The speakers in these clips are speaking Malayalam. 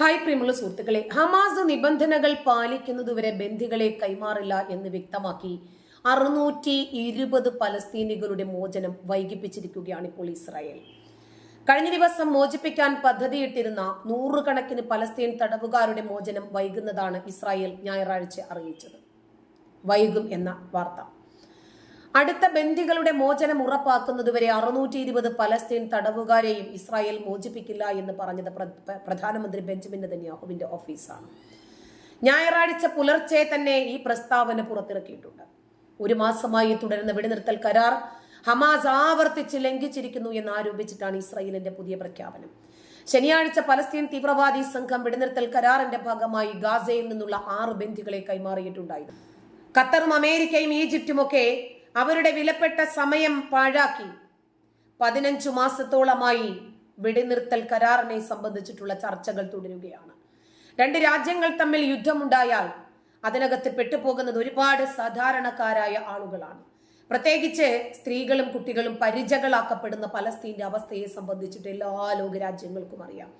ഹായ് പ്രിയമുള്ള സുഹൃത്തുക്കളെ ഹമാസ് നിബന്ധനകൾ പാലിക്കുന്നതുവരെ ബന്ധികളെ കൈമാറില്ല എന്ന് വ്യക്തമാക്കി. അറുന്നൂറ്റി ഇരുപത് പലസ്തീനികളുടെ മോചനം വൈകിപ്പിച്ചിരിക്കുകയാണ് ഇപ്പോൾ ഇസ്രായേൽ. കഴിഞ്ഞ ദിവസം മോചിപ്പിക്കാൻ പദ്ധതിയിട്ടിരുന്ന നൂറുകണക്കിന് പലസ്തീൻ തടവുകാരുടെ മോചനം വൈകുന്നതാണ് ഇസ്രായേൽ ഞായറാഴ്ച അറിയിച്ചത്. വൈകും എന്ന വാർത്ത. അടുത്ത ബന്ദികളുടെ മോചനം ഉറപ്പാക്കുന്നതുവരെ അറുന്നൂറ്റി ഇരുപത് പലസ്തീൻ തടവുകാരെയും ഇസ്രായേൽ മോചിപ്പിക്കില്ല എന്ന് പറഞ്ഞത് പ്ര- പ്രധാനമന്ത്രി ബെഞ്ചമിൻ നെതന്യാഹുവിന്റെ ഓഫീസാണ്. ഞായറാഴ്ച പുലർച്ചെ തന്നെ ഈ പ്രസ്താവന പുറത്തിറക്കിയിട്ടുണ്ട്. ഒരു മാസമായി തുടരുന്ന വെടിനിർത്തൽ കരാർ ഹമാസ് ആവർത്തിച്ച് ലംഘിച്ചിരിക്കുന്നു എന്ന് ആരോപിച്ചിട്ടാണ് ഇസ്രായേലിന്റെ പുതിയ പ്രഖ്യാപനം. ശനിയാഴ്ച പലസ്തീൻ തീവ്രവാദി സംഘം വെടിനിർത്തൽ കരാറിന്റെ ഭാഗമായി ഗാസയിൽ നിന്നുള്ള ആറ് ബന്ധികളെ കൈമാറിയിട്ടുണ്ടായിരുന്നു. ഖത്തറും അമേരിക്കയും ഈജിപ്തും ഒക്കെ അവരുടെ വിലപ്പെട്ട സമയം പാഴാക്കി. പതിനഞ്ചു മാസത്തോളമായി വെടിനിർത്തൽ കരാറിനെ സംബന്ധിച്ചിട്ടുള്ള ചർച്ചകൾ തുടരുകയാണ്. രണ്ട് രാജ്യങ്ങൾ തമ്മിൽ യുദ്ധമുണ്ടായാൽ അതിനകത്ത് പെട്ടുപോകുന്നത് ഒരുപാട് സാധാരണക്കാരായ ആളുകളാണ്. പ്രത്യേകിച്ച് സ്ത്രീകളും കുട്ടികളും പരിചകളാക്കപ്പെടുന്ന പലസ്തീന്റെ അവസ്ഥയെ സംബന്ധിച്ചിട്ട് എല്ലാ ലോകരാജ്യങ്ങൾക്കും അറിയാം.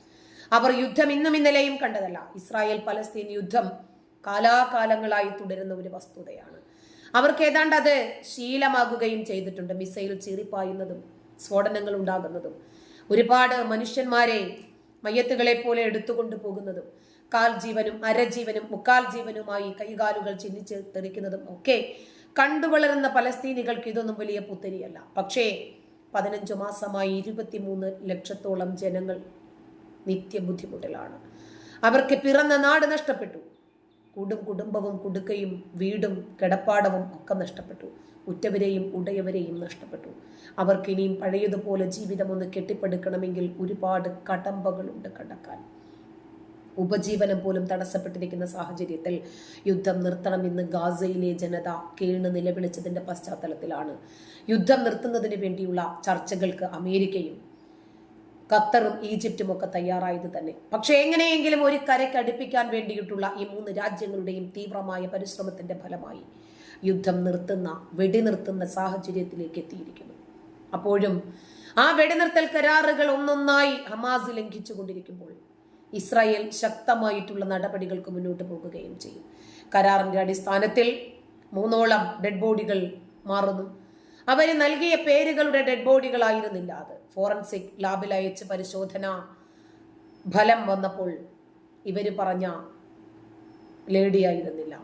അവർ യുദ്ധം ഇന്നും ഇന്നലെയും കണ്ടതല്ല. ഇസ്രായേൽ പലസ്തീൻ യുദ്ധം കാലാകാലങ്ങളായി തുടരുന്ന ഒരു വസ്തുതയാണ്. അവർക്ക് ഏതാണ്ട് അത് ശീലമാകുകയും ചെയ്തിട്ടുണ്ട്. മിസൈൽ ചീറിപ്പായുന്നതും സ്ഫോടനങ്ങൾ ഉണ്ടാകുന്നതും. ഒരുപാട് മനുഷ്യന്മാരെ മയ്യത്തുകളെ പോലെ എടുത്തുകൊണ്ടു പോകുന്നതും കാൽ ജീവനും അരജീവനും മുക്കാൽ ജീവനുമായി കൈകാലുകൾ ചിന്നിച്ച് തെറിക്കുന്നതും ഒക്കെ കണ്ടുവളരുന്ന പലസ്തീനികൾക്ക് ഇതൊന്നും വലിയ പുത്തരിയല്ല. പക്ഷേ പതിനഞ്ചു മാസമായി ഇരുപത്തിമൂന്ന് ലക്ഷത്തോളം ജനങ്ങൾ നിത്യ ബുദ്ധിമുട്ടിലാണ് അവർക്ക് പിറന്ന നാട് നഷ്ടപ്പെട്ടു. കൂടും കുടുംബവും കുടുക്കയും വീടും കിടപ്പാടവും ഒക്കെ നഷ്ടപ്പെട്ടു. ഉറ്റവരെയും ഉടയവരെയും നഷ്ടപ്പെട്ടു. അവർക്ക് ഇനിയും പഴയതുപോലെ ജീവിതം ഒന്ന് കെട്ടിപ്പടുക്കണമെങ്കിൽ ഒരുപാട് കടമ്പകളുണ്ട് കടക്കാൻ ഉപജീവനം പോലും തടസ്സപ്പെട്ടിരിക്കുന്ന സാഹചര്യത്തിൽ യുദ്ധം നിർത്തണമെന്ന് ഗാസയിലെ ജനത കേണ് നിലവിളിച്ചതിന്റെ പശ്ചാത്തലത്തിലാണ്. യുദ്ധം നിർത്തുന്നതിന് വേണ്ടിയുള്ള ചർച്ചകൾക്ക് അമേരിക്കയും ഖത്തറും ഈജിപ്തും ഒക്കെ തയ്യാറായത് തന്നെ. പക്ഷെ എങ്ങനെയെങ്കിലും ഒരു കരയ്ക്ക് അടുപ്പിക്കാൻ വേണ്ടിയിട്ടുള്ള ഈ മൂന്ന് രാജ്യങ്ങളുടെയും തീവ്രമായ പരിശ്രമത്തിന്റെ ഫലമായി യുദ്ധം നിർത്തുന്ന വെടിനിർത്തുന്ന സാഹചര്യത്തിലേക്ക് എത്തിയിരിക്കുന്നു. അപ്പോഴും ആ വെടിനിർത്തൽ കരാറുകൾ ഒന്നൊന്നായി ഹമാസ് ലംഘിച്ചു കൊണ്ടിരിക്കുമ്പോൾ ഇസ്രായേൽ ശക്തമായിട്ടുള്ള നടപടികൾക്ക് മുന്നോട്ട് പോകുകയും ചെയ്യും. കരാറിന്റെ അടിസ്ഥാനത്തിൽ മൂന്നോളം ഡെഡ് ബോഡികൾ മാറുന്നു. അവർ നൽകിയ പേരുകളുടെ ഡെഡ് ബോഡികളായിരുന്നില്ല അത്. ഫോറൻസിക് ലാബിൽ അയച്ച് പരിശോധന ഫലം വന്നപ്പോൾ ഇവർ പറഞ്ഞ ലേഡിയായിരുന്നില്ല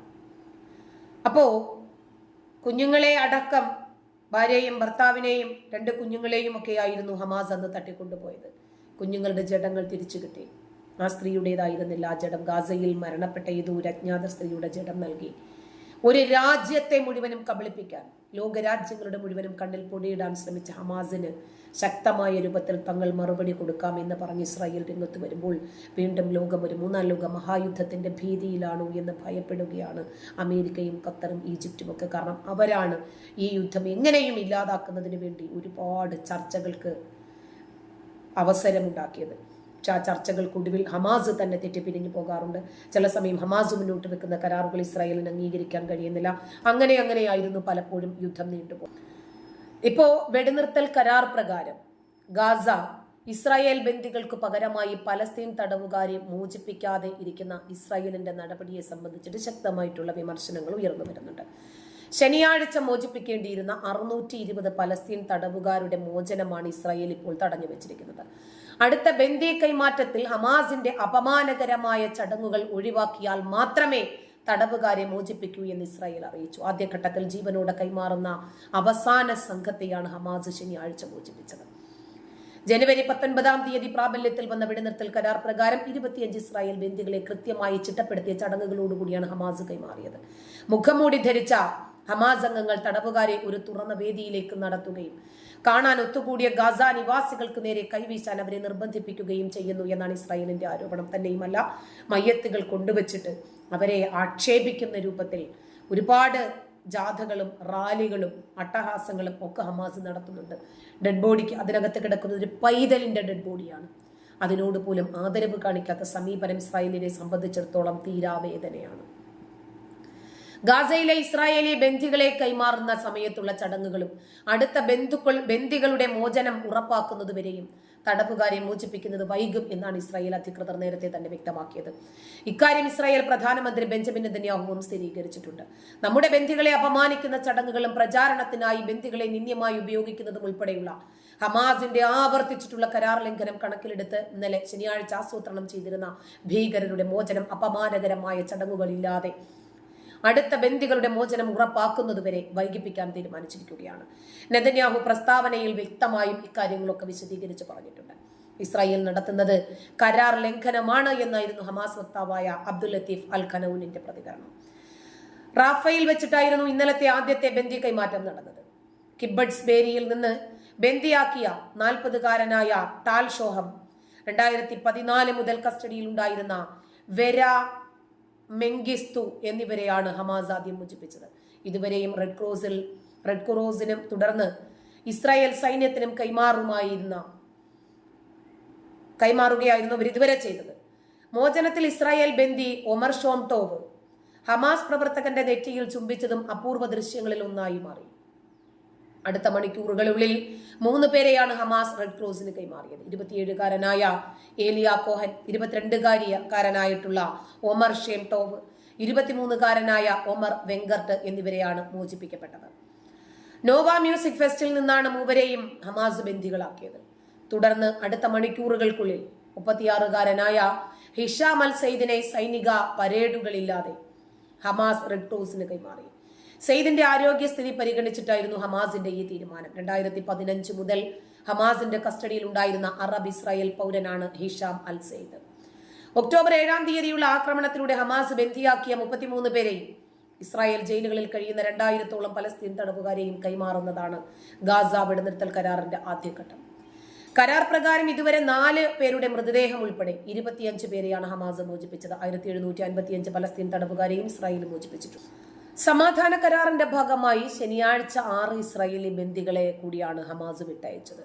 അപ്പോ കുഞ്ഞുങ്ങളെ അടക്കം ഭാര്യയും ഭർത്താവിനെയും രണ്ട് കുഞ്ഞുങ്ങളെയും ഒക്കെ ആയിരുന്നു ഹമാസ് അന്ന് തട്ടിക്കൊണ്ടുപോയത്. കുഞ്ഞുങ്ങളുടെ ജഡങ്ങൾ തിരിച്ചു കിട്ടി. ആ സ്ത്രീയുടേതായിരുന്നില്ല. ആ ജഡം ഗാസയിൽ മരണപ്പെട്ട ഏതൊരു അജ്ഞാത സ്ത്രീയുടെ ജഡം നൽകി. ഒരു രാജ്യത്തെ മുഴുവനും കബളിപ്പിക്കാൻ ലോകരാജ്യങ്ങളുടെ മുഴുവനും കണ്ണിൽ പൊടിയിടാൻ ശ്രമിച്ച ഹമാസിന് ശക്തമായ രൂപത്തിൽ തങ്ങൾ മറുപടി കൊടുക്കാം എന്ന് പറഞ്ഞ് ഇസ്രായേൽ രംഗത്ത് വരുമ്പോൾ വീണ്ടും ലോകം ഒരു മൂന്നാം ലോക മഹായുദ്ധത്തിന്റെ ഭീതിയിലാണോ എന്ന് ഭയപ്പെടുകയാണ് അമേരിക്കയും ഖത്തറും ഈജിപ്തും ഒക്കെ. കാരണം അവരാണ് ഈ യുദ്ധം എങ്ങനെയും ഇല്ലാതാക്കുന്നതിന് വേണ്ടി ഒരുപാട് ചർച്ചകൾക്ക് അവസരമുണ്ടാക്കിയത്. ചർച്ചകൾക്കൊടുവിൽ ഹമാസ് തന്നെ തെറ്റിപ്പിരിഞ്ഞു പോകാറുണ്ട്. ചില സമയം ഹമാസ് മുന്നോട്ട് വെക്കുന്ന കരാറുകൾ ഇസ്രായേലിന് അംഗീകരിക്കാൻ കഴിയുന്നില്ല. അങ്ങനെ അങ്ങനെയായിരുന്നു പലപ്പോഴും യുദ്ധം നീണ്ടുപോകും ഇപ്പോ വെടിനിർത്തൽ കരാർ പ്രകാരം ഗാസ ഇസ്രായേൽ ബന്ദികൾക്ക് പകരമായി പലസ്തീൻ തടവുകാരെ മോചിപ്പിക്കാതെ ഇരിക്കുന്ന ഇസ്രായേലിന്റെ നടപടിയെ സംബന്ധിച്ചിട്ട് ശക്തമായിട്ടുള്ള വിമർശനങ്ങൾ ഉയർന്നു വരുന്നുണ്ട്. ശനിയാഴ്ച മോചിപ്പിക്കേണ്ടിയിരുന്ന അറുന്നൂറ്റി ഇരുപത് പലസ്തീൻ തടവുകാരുടെ മോചനമാണ് ഇസ്രായേൽ ഇപ്പോൾ തടഞ്ഞു വെച്ചിരിക്കുന്നത് അടുത്ത ബന്ദി കൈമാറ്റത്തിൽ ഹമാസിന്റെ അപമാനകരമായ ചടങ്ങുകൾ ഒഴിവാക്കിയാൽ മാത്രമേ തടവുകാരെ മോചിപ്പിക്കൂ എന്ന് ഇസ്രായേൽ അറിയിച്ചു. ആദ്യഘട്ടത്തിൽ ജീവനോടെ കൈമാറുന്ന അവസാന സംഘത്തെയാണ് ഹമാസ് ശനിയാഴ്ച മോചിപ്പിച്ചത്. ജനുവരി പത്തൊൻപതാം തീയതി പ്രാബല്യത്തിൽ വന്ന വെടിനിർത്തൽ കരാർ പ്രകാരം ഇരുപത്തിയഞ്ച് ഇസ്രായേൽ ബന്ദികളെ കൃത്യമായി ചിട്ടപ്പെടുത്തിയ ചടങ്ങുകളോടുകൂടിയാണ് ഹമാസ് കൈമാറിയത്. മുഖംമൂടി ധരിച്ച ഹമാസ് അംഗങ്ങൾ തടവുകാരെ ഒരു തുറന്ന വേദിയിലേക്ക് നടത്തുകയും കാണാൻ ഒത്തുകൂടിയ ഗാസ നിവാസികൾക്ക് നേരെ കൈവീശാൻ അവരെ നിർബന്ധിപ്പിക്കുകയും ചെയ്യുന്നു എന്നാണ് ഇസ്രായേലിന്റെ ആരോപണം. തന്നെയുമല്ല മയ്യത്തുകൾ കൊണ്ടുവച്ചിട്ട് അവരെ ആക്ഷേപിക്കുന്ന രൂപത്തിൽ ഒരുപാട് ജാഥകളും റാലികളും അട്ടഹാസങ്ങളും ഒക്കെ ഹമാസ് നടത്തുന്നുണ്ട്. ഡെഡ് ബോഡിക്ക് അതിനകത്ത് കിടക്കുന്നത് ഒരു പൈതലിന്റെ ഡെഡ് ബോഡിയാണ്. അതിനോട് പോലും ആദരവ് കാണിക്കാത്ത സമീപനം ഇസ്രായേലിനെ സംബന്ധിച്ചിടത്തോളം തീരാവേദനയാണ്. ഗാസയിലെ ഇസ്രായേലി ബന്ധികളെ കൈമാറുന്ന സമയത്തുള്ള ചടങ്ങുകളും അടുത്ത ബന്ധുക്കൾ ബന്ദികളുടെ മോചനം ഉറപ്പാക്കുന്നതുവരെയും തടവുകാരെ മോചിപ്പിക്കുന്നത് വൈകും എന്നാണ് ഇസ്രായേൽ അധികൃതർ നേരത്തെ തന്നെ വ്യക്തമാക്കിയത്. ഇക്കാര്യം ഇസ്രായേൽ പ്രധാനമന്ത്രി ബെഞ്ചമിൻ നെതന്യാഹുവും സ്ഥിരീകരിച്ചിട്ടുണ്ട്. നമ്മുടെ ബന്ധികളെ അപമാനിക്കുന്ന ചടങ്ങുകളും പ്രചാരണത്തിനായി ബന്ധികളെ നിന്ദ്യമായി ഉപയോഗിക്കുന്നതും ഉൾപ്പെടെയുള്ള ഹമാസിന്റെ ആവർത്തിച്ചിട്ടുള്ള കരാർ ലംഘനം കണക്കിലെടുത്ത് ഇന്നലെ ശനിയാഴ്ച ആസൂത്രണം ചെയ്തിരുന്ന ഭീകരരുടെ മോചനം അപമാനകരമായ ചടങ്ങുകളില്ലാതെ അടുത്ത ബന്ദികളുടെ മോചനം ഉറപ്പാക്കുന്നതുവരെ വൈകിപ്പിക്കാൻ തീരുമാനിച്ചിരിക്കുകയാണ്. നെതന്യാഹു പ്രസ്താവനയിൽ വ്യക്തമായും ഇക്കാര്യങ്ങളൊക്കെ വിശദീകരിച്ച് പറഞ്ഞിട്ടുണ്ട്. ഇസ്രായേൽ നടത്തുന്നത് കരാർ ലംഘനമാണ് എന്നായിരുന്നു ഹമാസ് വക്താവായ അബ്ദുൽ ലത്തീഫ് അൽ ഖനൌനിന്റെ പ്രതികരണം. റാഫയിൽ വെച്ചിട്ടായിരുന്നു ഇന്നലത്തെ ആദ്യത്തെ ബന്ദി കൈമാറ്റം നടന്നത്. കിബഡ്സ് ബേരിയിൽ നിന്ന് ബന്ദിയാക്കിയ നാൽപ്പതുകാരനായ ടാൽ ഷോഹം രണ്ടായിരത്തി പതിനാല് മുതൽ കസ്റ്റഡിയിൽ ഉണ്ടായിരുന്ന വെര മെങ്കിസ്തു എന്നിവരെയാണ് ഹമാസ് ആദ്യം മോചിപ്പിച്ചത്. ഇതുവരെയും റെഡ് ക്രോസിൽ റെഡ് ക്രോസിനും തുടർന്ന് ഇസ്രായേൽ സൈന്യത്തിനും കൈമാറുമായിരുന്ന കൈമാറുകയായിരുന്നു അവർ ഇതുവരെ ചെയ്തത്. മോചനത്തിൽ ഇസ്രായേൽ ബന്ദി ഒമർ ഷോംടോവ് ഹമാസ് പ്രവർത്തകന്റെ നെറ്റിയിൽ ചുംബിച്ചതും അപൂർവ ദൃശ്യങ്ങളിൽ ഒന്നായി മാറി. അടുത്ത മണിക്കൂറുകളുള്ളിൽ മൂന്ന് പേരെയാണ് ഹമാസ് റെഡ് ക്രോസിന് കൈമാറിയത്. ഇരുപത്തിയേഴുകാരനായ ഏലിയ കോഹൻ ഇരുപത്തിരണ്ടുകാരിക്കാരനായിട്ടുള്ള ഒമർ ഷേം ടോവ് ഇരുപത്തിമൂന്നുകാരനായ ഒമർ വെങ്കർട്ട് എന്നിവരെയാണ് മോചിപ്പിക്കപ്പെട്ടത്. നോവ മ്യൂസിക് ഫെസ്റ്റിൽ നിന്നാണ് മൂവരെയും ഹമാസ് ബന്ദികളാക്കിയത്. തുടർന്ന് അടുത്ത മണിക്കൂറുകൾക്കുള്ളിൽ മുപ്പത്തിയാറുകാരനായ ഹിഷാം അൽ സൈനിക പരേഡുകളില്ലാതെ ഹമാസ് റെഡ് ക്രോസിന് കൈമാറി. സെയ്ദിന്റെ ആരോഗ്യസ്ഥിതി പരിഗണിച്ചിട്ടായിരുന്നു ഹമാസിന്റെ ഈ തീരുമാനം. രണ്ടായിരത്തി പതിനഞ്ച് മുതൽ ഹമാസിന്റെ കസ്റ്റഡിയിൽ ഉണ്ടായിരുന്ന അറബ് ഇസ്രായേൽ പൗരനാണ് ഹിഷാം അൽ സെയ്ദ്. ഒക്ടോബർ ഏഴാം തീയതിയുള്ള ആക്രമണത്തിലൂടെ ഹമാസ് ബന്ധിയാക്കിയ മുപ്പത്തിമൂന്ന് പേരെയും ഇസ്രായേൽ ജയിലുകളിൽ കഴിയുന്ന രണ്ടായിരത്തോളം പലസ്തീൻ തടവുകാരെയും കൈമാറുന്നതാണ് ഗാസ വെടിനിർത്തൽ കരാറിന്റെ ആദ്യഘട്ടം കരാർ പ്രകാരം ഇതുവരെ നാല് പേരുടെ മൃതദേഹം ഉൾപ്പെടെ ഇരുപത്തിയഞ്ച് പേരെയാണ് ഹമാസ് മോചിപ്പിച്ചത്. ആയിരത്തി എഴുന്നൂറ്റി അൻപത്തിയഞ്ച് പലസ്തീൻ തടവുകാരെയും ഇസ്രായേൽ മോചിപ്പിച്ചിട്ടുണ്ട്. സമാധാന കരാറിന്റെ ഭാഗമായി ശനിയാഴ്ച ആറ് ഇസ്രായേലി ബന്ദികളെ കൂടിയാണ് ഹമാസ് വിട്ടയച്ചത്.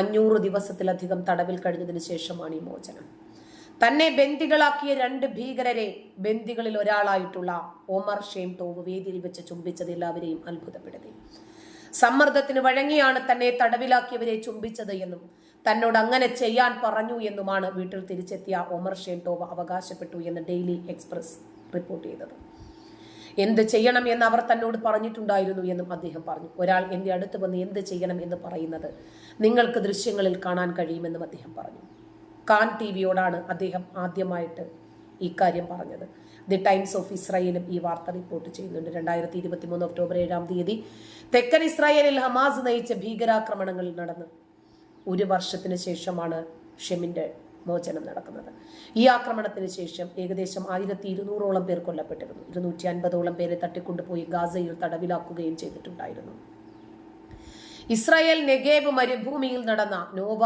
അഞ്ഞൂറ് ദിവസത്തിലധികം തടവിൽ കഴിഞ്ഞതിന് ശേഷമാണ് ഈ മോചനം. തന്നെ ബന്ദികളാക്കിയ രണ്ട് ഭീകരരെ ബന്ദികളിൽ ഒരാളായിട്ടുള്ള ഒമർ ഷെയ്ം ടോവ് വേദിയിൽ വെച്ച് ചുംബിച്ചത് എല്ലാവരെയും അത്ഭുതപ്പെടുത്തി. സമ്മർദ്ദത്തിന് വഴങ്ങിയാണ് തന്നെ തടവിലാക്കിയവരെ ചുംബിച്ചത് എന്നും തന്നോട് അങ്ങനെ ചെയ്യാൻ പറഞ്ഞു എന്നുമാണ് വീട്ടിൽ തിരിച്ചെത്തിയ ഒമർ ഷെയ്ം ടോവ് അവകാശപ്പെട്ടു എന്ന് ഡെയിലി എക്സ്പ്രസ് റിപ്പോർട്ട് ചെയ്തത്. എന്ത് ചെയ്യണം എന്ന് അവർ തന്നോട് പറഞ്ഞിട്ടുണ്ടായിരുന്നു എന്നും അദ്ദേഹം പറഞ്ഞു. ഒരാൾ എന്റെ അടുത്ത് വന്ന് എന്ത് ചെയ്യണം എന്ന് പറയുന്നത് നിങ്ങൾക്ക് ദൃശ്യങ്ങളിൽ കാണാൻ കഴിയുമെന്നും അദ്ദേഹം പറഞ്ഞു. കാൻ ടി വിയോടാണ് അദ്ദേഹം ആദ്യമായിട്ട് ഇക്കാര്യം കാര്യം പറഞ്ഞത്. ദി ടൈംസ് ഓഫ് ഇസ്രായേലും ഈ വാർത്ത റിപ്പോർട്ട് ചെയ്യുന്നുണ്ട്. രണ്ടായിരത്തി ഇരുപത്തി മൂന്ന് ഒക്ടോബർ ഏഴാം തീയതി തെക്കൻ ഇസ്രായേലിൽ ഹമാസ് നയിച്ച ഭീകരാക്രമണങ്ങൾ നടന്നു ഒരു വർഷത്തിന് ശേഷമാണ് ഷെമിന്റെ മോചനം നടക്കുന്നത്. ഈ ആക്രമണത്തിന് ശേഷം ഏകദേശം ആയിരത്തി ഇരുന്നൂറോളം പേർ കൊല്ലപ്പെട്ടിരുന്നു. ഇരുന്നൂറ്റി അൻപതോളം പേരെ തട്ടിക്കൊണ്ടുപോയി ഗാസയിൽ തടവിലാക്കുകയും ചെയ്തിട്ടുണ്ടായിരുന്നു. ഇസ്രായേൽ നെഗേവ് മരുഭൂമിയിൽ നടന്ന നോവ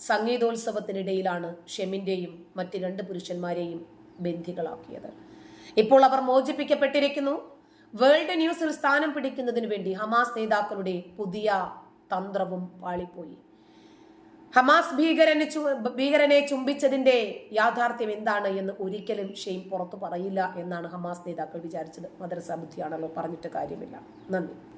സംഗീതോത്സവത്തിനിടയിലാണ് ഷെമിന്റെയും മറ്റ് രണ്ട് പുരുഷന്മാരെയും ബന്ധികളാക്കിയത്. ഇപ്പോൾ അവർ മോചിപ്പിക്കപ്പെട്ടിരിക്കുന്നു. വേൾഡ് ന്യൂസിൽ സ്ഥാനം പിടിക്കുന്നതിന് വേണ്ടി ഹമാസ് നേതാക്കളുടെ പുതിയ തന്ത്രവും പാളിപ്പോയി. ഹമാസ് ഭീകരന് ഭീകരനെ ചുംബിച്ചതിന്റെ യാഥാർത്ഥ്യം എന്താണ് എന്ന് ഒരിക്കലും ഷെയ്ം പുറത്തു പറയില്ല എന്നാണ് ഹമാസ് നേതാക്കൾ വിചാരിച്ചത്. മദ്രസ ബുദ്ധിയാണല്ലോ പറഞ്ഞിട്ട് കാര്യമില്ല. നന്ദി.